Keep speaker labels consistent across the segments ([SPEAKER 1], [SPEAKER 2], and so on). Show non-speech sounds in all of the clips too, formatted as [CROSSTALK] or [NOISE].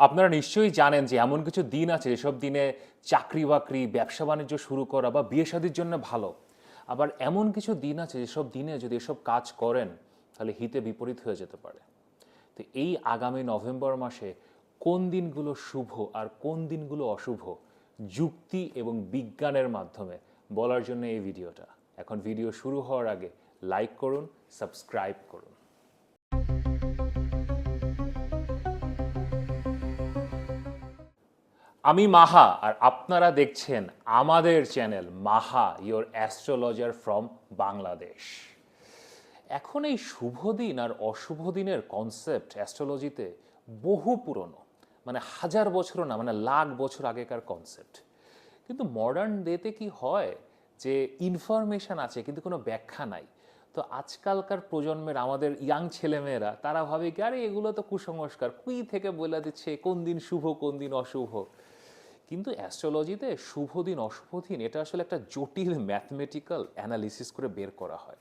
[SPEAKER 1] আপনারা নিশ্চয়ই জানেন যে এমন কিছু দিন আছে যেসব দিনে চাকরি বাকরি, ব্যবসা বাণিজ্য শুরু করা বা বিয়ে শাদির জন্য ভালো। আবার এমন কিছু দিন আছে যেসব দিনে যদি এসব কাজ করেন, তাহলে হিতে বিপরীত হয়ে যেতে পারে। তো এই আগামী নভেম্বর মাসে কোন দিনগুলো শুভ আর কোন দিনগুলো অশুভ, যুক্তি এবং বিজ্ঞানের মাধ্যমে বলার জন্য এই ভিডিওটা। এখন ভিডিও শুরু হওয়ার আগে লাইক করুন সাবস্ক্রাইব করুন। আমি মাহা, আর আপনারা দেখছেন আমাদের channel Maha your astrologer from Bangladesh এখন এই শুভ দিন আর অশুভ দিনের কনসেপ্ট অ্যাস্ট্রোলজিতে বহু পুরনো মানে হাজার বছরও না মানে লাখ বছর আগেকার কনসেপ্ট কিন্তু মডার্ন ডেতে কি হয় যে ইনফরমেশন আছে, কিন্তু কোনো ব্যাখ্যা নাই। তো আজকালকার প্রজন্মের, আমাদের ইয়াং ছেলেমেয়েরা, তারা ভাবে কি, আরে এগুলো তো কুসংস্কার, কুই থেকে বলে দিচ্ছে, কোন দিন শুভ, কোন দিন অশুভ? কিন্তু অ্যাস্ট্রোলজিতে শুভ দিন, অশুভ দিন, এটা আসলে একটা জটিল ম্যাথমেটিক্যাল অ্যানালিসিস করে বের করা হয়।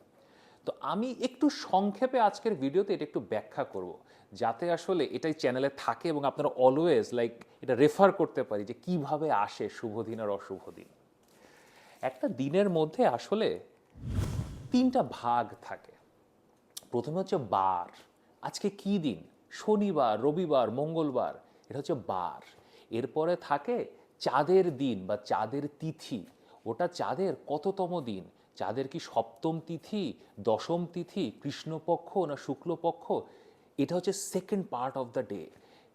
[SPEAKER 1] তো আমি একটু সংক্ষেপে আজকের ভিডিওতে এটা একটু ব্যাখ্যা করব, যাতে আসলে এটাই চ্যানেলে থাকে এবং আপনারা অলওয়েজ লাইক এটা রেফার করতে পারি যে কীভাবে আসে শুভ দিন আর অশুভ দিন। একটা দিনের মধ্যে আসলে তিনটা ভাগ থাকে। প্রথমে হচ্ছে বার, আজকে কি দিন? শনিবার, রবিবার, মঙ্গলবার, এটা হচ্ছে বার। এরপরে থাকে চাঁদের দিন বা চাঁদের তিথি, ওটা চাঁদের কততম দিন? চাঁদের কি সপ্তম তিথি, দশম তিথি, কৃষ্ণপক্ষ না শুক্লপক্ষ? এটা হচ্ছে second part of the day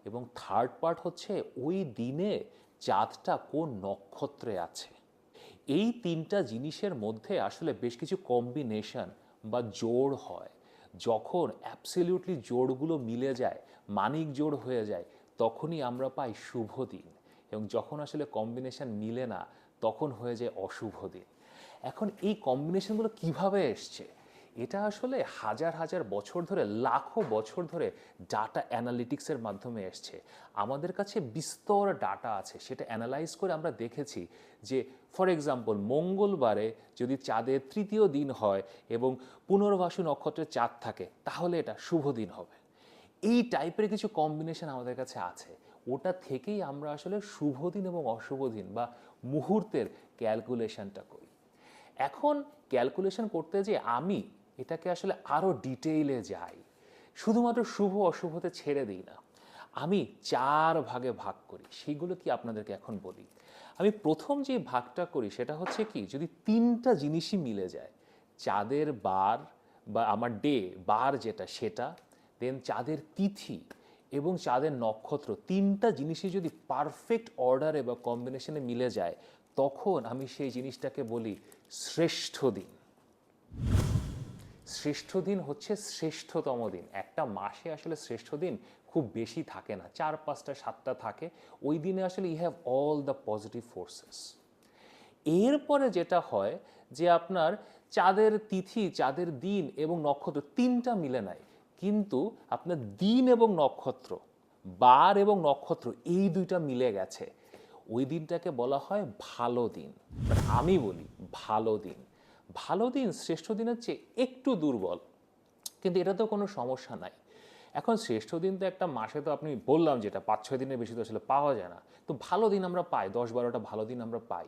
[SPEAKER 1] এবং থার্ড পার্ট হচ্ছে ওই দিনে চাঁদটা কোন নক্ষত্রে আছে। এই তিনটা জিনিসের মধ্যে আসলে বেশ কিছু কম্বিনেশন বা জোড় হয়। যখন অ্যাবসলিউটলি জোড়গুলো মিলে যায়, মানিক জোড় হয়ে যায়, তখনই আমরা পাই শুভ দিন। এবং যখন আসলে কম্বিনেশন মিলে না, তখন হয়ে যায় অশুভ দিন। এখন এই কম্বিনেশনগুলো কীভাবে এসছে? এটা আসলে হাজার হাজার বছর ধরে, লাখো বছর ধরে ডাটা অ্যানালিটিক্সের মাধ্যমে এসছে। আমাদের কাছে বিস্তর ডাটা আছে, সেটা অ্যানালাইজ করে আমরা দেখেছি যে ফর এক্সাম্পল মঙ্গলবারে যদি চাঁদের তৃতীয় দিন হয় এবং পুনর্বাসু নক্ষত্রের চাঁদ থাকে, তাহলে এটা শুভ দিন হবে। এই টাইপের কিছু কম্বিনেশন আমাদের কাছে আছে। ওটা থেকেই আমরা আসলে শুভ দিন এবং অশুভ দিন বা মুহূর্তের ক্যালকুলেশনটা করি। এখন ক্যালকুলেশন করতে যে আমি এটাকে আসলে আরও ডিটেইলে যাই, শুধুমাত্র শুভ অশুভতে ছেড়ে দিই না, আমি চার ভাগে ভাগ করি সেইগুলো কি আপনাদেরকে এখন বলি। আমি প্রথম যে ভাগটা করি সেটা হচ্ছে কি, যদি তিনটা জিনিসই মিলে যায়, চাঁদের বার বা আমার ডে বার যেটা সেটা দেন চাঁদের তিথি এবং চাঁদের নক্ষত্র, তিনটা জিনিসই যদি পারফেক্ট অর্ডারে বা কম্বিনেশনে মিলে যায়, তখন আমি সেই জিনিসটাকে বলি শ্রেষ্ঠ দিন। শ্রেষ্ঠ দিন হচ্ছে শ্রেষ্ঠতম দিন। একটা মাসে আসলে শ্রেষ্ঠ দিন খুব বেশি থাকে না, চার, পাঁচটা, সাতটা থাকে। ওই দিনে আসলে you have all the positive forces এরপরে যেটা হয় যে আপনার চাঁদের তিথি, চাঁদের দিন এবং নক্ষত্র তিনটা মিলে নাই। কিন্তু আপনার দিন এবং নক্ষত্র, বার এবং নক্ষত্র এই দুইটা মিলে গেছে। ওই দিনটাকে বলা হয় ভালো দিন। আমি বলি ভালো দিন। ভালো দিন শ্রেষ্ঠ দিনের চেয়ে একটু দুর্বল। কিন্তু এটা তো কোনো সমস্যা নাই। এখন শ্রেষ্ঠ দিন তো একটা মাসে তো আপনি বললাম যেটা, পাঁচ, ছয় দিনের বেশি তো আসলে পাওয়া যায় না। তো ভালো দিন আমরা পাই, দশ, বারোটা ভালো দিন আমরা পাই।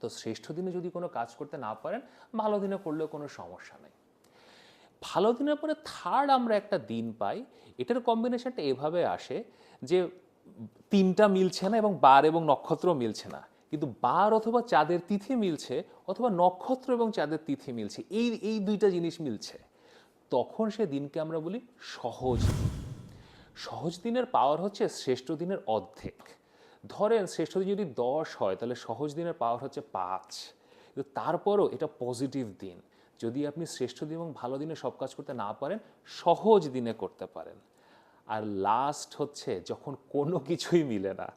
[SPEAKER 1] তো শ্রেষ্ঠ দিনে যদি কোনো কাজ করতে না পারেন, ভালো দিনে করলেও কোনো সমস্যা নেই। ভালো দিনের পরে থার্ড আমরা একটা দিন পাই, এটার কম্বিনেশনটা এভাবে আসে যে তিনটা মিলছে না এবং বার এবং নক্ষত্র মিলছে না। কিন্তু বার অথবা চাঁদের তিথি মিলছে অথবা নক্ষত্র এবং চাঁদের তিথি মিলছে, এই এই দুইটা জিনিস মিলছে। তখন সে দিনকে আমরা বলি সহজ সহজ দিনের পাওয়ার হচ্ছে শ্রেষ্ঠ দিনের অর্ধেক। ধরেন শ্রেষ্ঠ দিন যদি দশ হয়, তাহলে সহজ দিনের পাওয়ার হচ্ছে পাঁচ। কিন্তু তারপরও এটা পজিটিভ দিন। যদি আপনি শ্রেষ্ঠ দিন এবং ভালো দিনে সব কাজ করতে না পারেন, সহজ দিনে করতে পারেন। আর লাস্ট হচ্ছে যখন কোনো কিছুই মিলে না,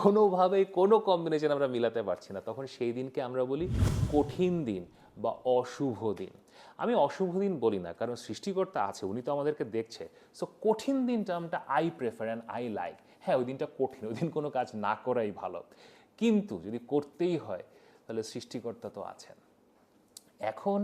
[SPEAKER 1] কোনোভাবেই, কোনো কম্বিনেশন আমরা মিলাতে পারছি না, তখন সেই দিনকে আমরা বলি কঠিন দিন বা অশুভ দিন। আমি অশুভ দিন বলি না, কারণ সৃষ্টিকর্তা আছে, উনি তো আমাদেরকে দেখছে। সো কঠিন দিন টার্মটা I prefer and I like হ্যাঁ ওই দিনটা কঠিন, ওই দিন কোনো কাজ না করাই ভালো। কিন্তু যদি করতেই হয়, তাহলে সৃষ্টিকর্তা তো আছেন। এখন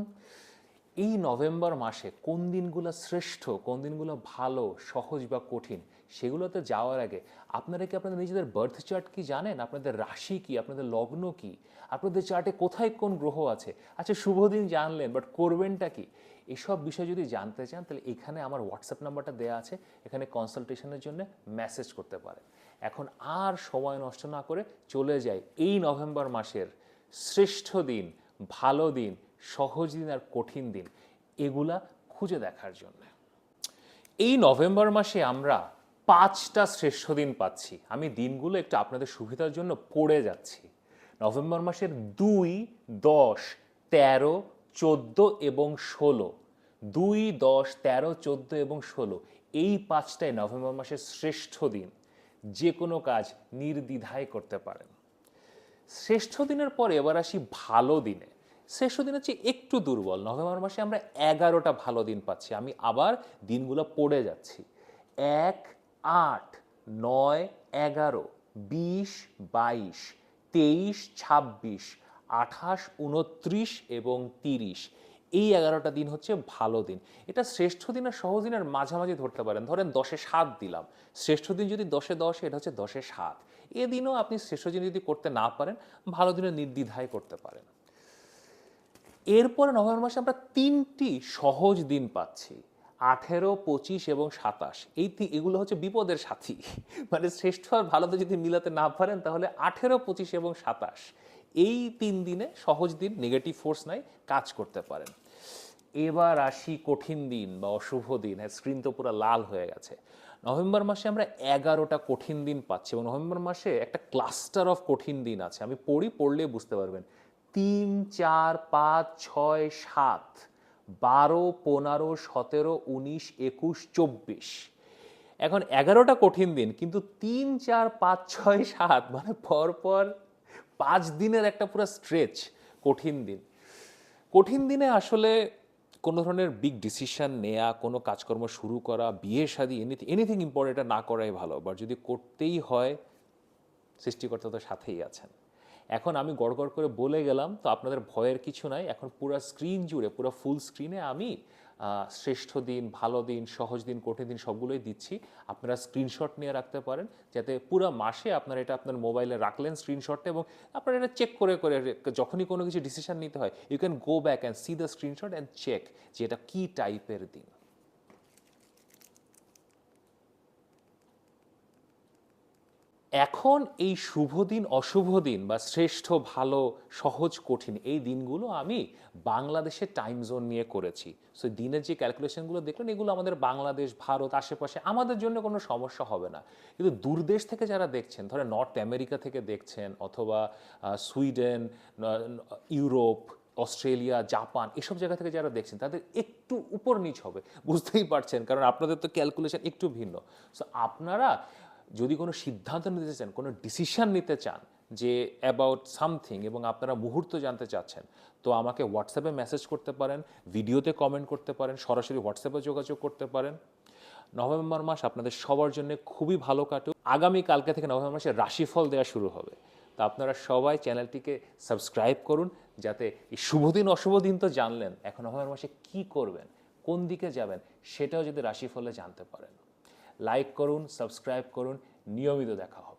[SPEAKER 1] এই নভেম্বর মাসে কোন দিনগুলো শ্রেষ্ঠ, কোন দিনগুলো ভালো, সহজ বা কঠিন, সেগুলোতে যাওয়ার আগে আপনারা কি আপনাদের নিজেদের বার্থ চার্ট কি জানেন? আপনাদের রাশি কি? আপনাদের লগ্ন কি? আপনাদের চার্টে কোথায় কোন গ্রহ আছে? আচ্ছা শুভ দিন জানলেন বাট করবেনটা কি? এসব বিষয় যদি জানতে চান, তাহলে এখানে আমার হোয়াটসঅ্যাপ নাম্বারটা দেওয়া আছে। এখানে কনসালটেশনের জন্য মেসেজ করতে পারেন। এখন আর সময় নষ্ট না করে চলে যাই। এই নভেম্বর মাসের শ্রেষ্ঠ দিন, ভালো দিন সহজ দিন আর কঠিন দিন, এগুলা খুঁজে দেখার জন্য। এই নভেম্বর মাসে আমরা পাঁচটা শ্রেষ্ঠ দিন পাচ্ছি। আমি দিনগুলো একটু আপনাদের সুবিধার জন্য পড়ে যাচ্ছি। নভেম্বর মাসের দুই, দশ, তেরো, চোদ্দ এবং ষোলো। দুই, দশ, তেরো, চোদ্দ এবং ষোলো, এই পাঁচটাই নভেম্বর মাসের শ্রেষ্ঠ দিন। যে কোনো কাজ নির্দ্বিধায় করতে পারেন। শ্রেষ্ঠ দিনের পরে এবার আসি ভালো দিনে। শ্রেষ্ঠ দিন হচ্ছে একটু দুর্বল। নভেম্বর মাসে আমরা এগারোটা ভালো দিন পাচ্ছি। আমি আবার দিনগুলো পড়ে যাচ্ছি। এক, আট, নয়, এগারো, বিশ, বাইশ, তেইশ, ছাব্বিশ, আঠাশ, উনত্রিশ এবং তিরিশ। এই এগারোটা দিন হচ্ছে ভালো দিন। এটা শ্রেষ্ঠ দিন আর সহজ দিনের মাঝামাঝি ধরতে পারেন। ধরেন দশে সাত দিলাম। শ্রেষ্ঠ দিন যদি দশে দশ, এটা হচ্ছে দশে সাত। এদিনও আপনি শ্রেষ্ঠ দিন যদি করতে না পারেন, ভালো দিনে নির্দ্বিধায় করতে পারেন। এরপরে নভেম্বর মাসে আমরা তিনটি সহজ দিন পাচ্ছি, আঠেরো, পঁচিশ এবং সাতাশ। এই এগুলো হচ্ছে বিপদের সাথী। [LAUGHS] মানে শ্রেষ্ঠ আর ভালোতে যদি মিলাতে না পারেন, তাহলে আঠেরো, পঁচিশ এবং সাতাশ। এই তিন দিনে সহজ দিন নেগেটিভ ফোর্স নাই, কাজ করতে পারেন। এবার আসি কঠিন দিন বা অশুভ দিন। হ্যাঁ স্ক্রিন তো পুরো লাল হয়ে গেছে। নভেম্বর মাসে আমরা এগারোটা কঠিন দিন পাচ্ছি এবং নভেম্বর মাসে একটা ক্লাস্টার অফ কঠিন দিন আছে। আমি পড়ি, পড়লে বুঝতে পারবেন। তিন, চার, পাঁচ, ছয়, সাত, বারো, পনেরো, সতেরো, উনিশ, একুশ, চব্বিশ। এখন এগারোটা কঠিন দিন, কিন্তু তিন, চার, পাঁচ, ছয়, সাত মানে পরপর পাঁচ দিনের একটা পুরো স্ট্রেচ কঠিন দিন। কঠিন দিনে আসলে কোনো ধরনের বিগ ডিসিশন নেয়া, কোনো কাজকর্ম শুরু করা, বিয়ে, শাদী এনিথিং এনিথিং ইম্পর্টেন্ট না করাই ভালো বাট যদি করতেই হয়, সৃষ্টিকর্তা তো সাথেই আছেন। এখন আমি গড় গড় করে বলে গেলাম, তো আপনাদের ভয়ের কিছু নাই। এখন পুরো স্ক্রিন জুড়ে, পুরো ফুল স্ক্রিনে আমি শ্রেষ্ঠ দিন, ভালো দিন, সহজ দিন, কঠিন দিন সবগুলোই দিচ্ছি। আপনারা স্ক্রিনশট নিয়ে রাখতে পারেন, যাতে পুরো মাসে আপনারা এটা আপনার মোবাইলে রাখলেন স্ক্রিনশটটা এবং আপনারা এটা চেক করে করে যখনই কোনো কিছু ডিসিশন নিতে হয় you can go back and see the screenshot and check যে এটা কী টাইপের দিন। এখন এই শুভ দিন, অশুভ দিন বা শ্রেষ্ঠ, ভালো, সহজ, কঠিন এই দিনগুলো আমি বাংলাদেশের টাইম জোন নিয়ে করেছি। সো দিনের যে ক্যালকুলেশনগুলো দেখলেন, এগুলো আমাদের বাংলাদেশ, ভারত, আশেপাশে আমাদের জন্য কোনো সমস্যা হবে না। কিন্তু দূরদেশ থেকে যারা দেখছেন ধরে নর্থ আমেরিকা থেকে দেখছেন অথবা সুইডেন ইউরোপ অস্ট্রেলিয়া জাপান এসব জায়গা থেকে যারা দেখছেন, তাদের একটু উপর নিচ হবে। বুঝতেই পারছেন, কারণ আপনাদের তো ক্যালকুলেশন একটু ভিন্ন। সো আপনারা যদি কোনো সিদ্ধান্ত নিতে চান, কোনো ডিসিশন নিতে চান যে অ্যাবাউট সামথিং এবং আপনারা মুহূর্ত জানতে চাচ্ছেন, তো আমাকে হোয়াটসঅ্যাপে মেসেজ করতে পারেন ভিডিওতে কমেন্ট করতে পারেন, সরাসরি হোয়াটসঅ্যাপে যোগাযোগ করতে পারেন। নভেম্বর মাস আপনাদের সবার জন্য খুবই ভালো কাটুক। আগামী কালকে থেকে নভেম্বর মাসে রাশিফল দেওয়া শুরু হবে। তো আপনারা সবাই চ্যানেলটিকে সাবস্ক্রাইব করুন, যাতে এই শুভ দিন, অশুভ দিন তো জানলেন, এখন নভেম্বর মাসে কি করবেন, কোন দিকে যাবেন, সেটাও যদি রাশিফলে জানতে পারেন। লাইক করুন সাবস্ক্রাইব করুন নিয়মিত দেখা হবে।